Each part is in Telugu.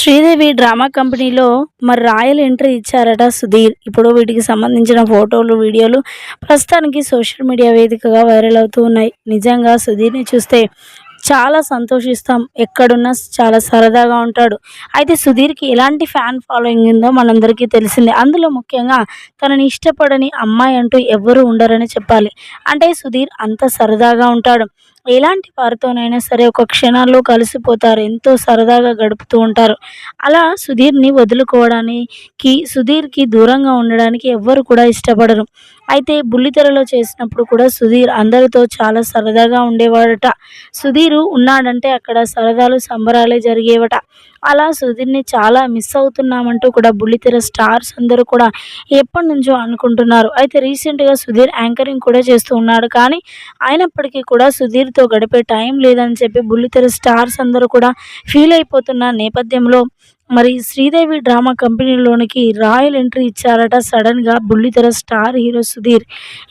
శ్రీదేవి డ్రామా కంపెనీలో మరి రాయల్ ఎంట్రీ ఇచ్చారట సుధీర్. ఇప్పుడు వీటికి సంబంధించిన ఫోటోలు వీడియోలు ప్రస్తుతానికి సోషల్ మీడియా వేదికగా వైరల్ అవుతూ ఉన్నాయి. నిజంగా సుధీర్ని చూస్తే చాలా సంతోషిస్తాం. ఎక్కడున్నా చాలా సరదాగా ఉంటాడు. అయితే సుధీర్కి ఎలాంటి ఫ్యాన్ ఫాలోయింగ్ ఉందో మనందరికీ తెలిసిందే. అందులో ముఖ్యంగా తనని ఇష్టపడని అమ్మాయి అంటూ ఎవ్వరూ ఉండరని చెప్పాలి. అంటే సుధీర్ అంత సరదాగా ఉంటాడు. ఎలాంటి వారితోనైనా సరే ఒక క్షణాల్లో కలిసిపోతారు. ఎంతో సరదాగా గడుపుతూ ఉంటారు. అలా సుధీర్ని వదులుకోవడానికి సుధీర్కి దూరంగా ఉండడానికి ఎవ్వరు కూడా ఇష్టపడరు. అయితే బుల్లితెరలో చేసినప్పుడు కూడా సుధీర్ అందరితో చాలా సరదాగా ఉండేవాడట. సుధీరు ఉన్నాడంటే అక్కడ సరదాలు సంబరాలే జరిగేవట. అలా సుధీర్ని చాలా మిస్ అవుతున్నామంటూ కూడా బుల్లితెర స్టార్స్ అందరూ కూడా ఎప్పటి నుంచో అనుకుంటున్నారు. అయితే రీసెంట్గా సుధీర్ యాంకరింగ్ కూడా చేస్తూ ఉన్నాడు. కానీ అయినప్పటికీ కూడా సుధీర్తో గడిపే టైం లేదని చెప్పి బుల్లితెర స్టార్స్ అందరూ కూడా ఫీల్ అయిపోతున్న నేపథ్యంలో మరి శ్రీదేవి డ్రామా కంపెనీలోనికి రాయల్ ఎంట్రీ ఇచ్చారట. సడన్గా బుల్లితెర స్టార్ హీరో సుధీర్.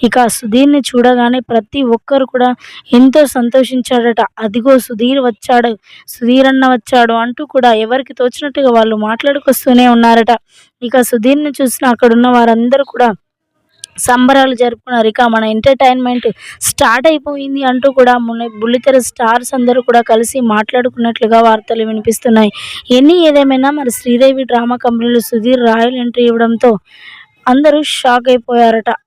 ఇక సుధీర్ని చూడగానే ప్రతి ఒక్కరు కూడా ఎంతో సంతోషించాడట అదిగో సుధీర్ వచ్చాడు. సుధీర్ అన్న వచ్చాడు అంటూ కూడా ఎవరికి తోచినట్టుగా వాళ్ళు మాట్లాడుకొస్తూనే ఉన్నారట. ఇక సుధీర్ని చూసిన అక్కడున్న వారందరూ కూడా సంబరాలు జరుపుకున్నారు. ఇక మన ఎంటర్టైన్మెంట్ స్టార్ట్ అయిపోయింది అంటూ కూడా మొన్న బుల్లితెర స్టార్స్ అందరూ కూడా కలిసి మాట్లాడుకున్నట్లుగా వార్తలు వినిపిస్తున్నాయి. ఎన్ని ఏదేమైనా మరి శ్రీదేవి డ్రామా కంపెనీలో సుధీర్ రాయల్ ఎంట్రీ ఇవ్వడంతో అందరూ షాక్ అయిపోయారట.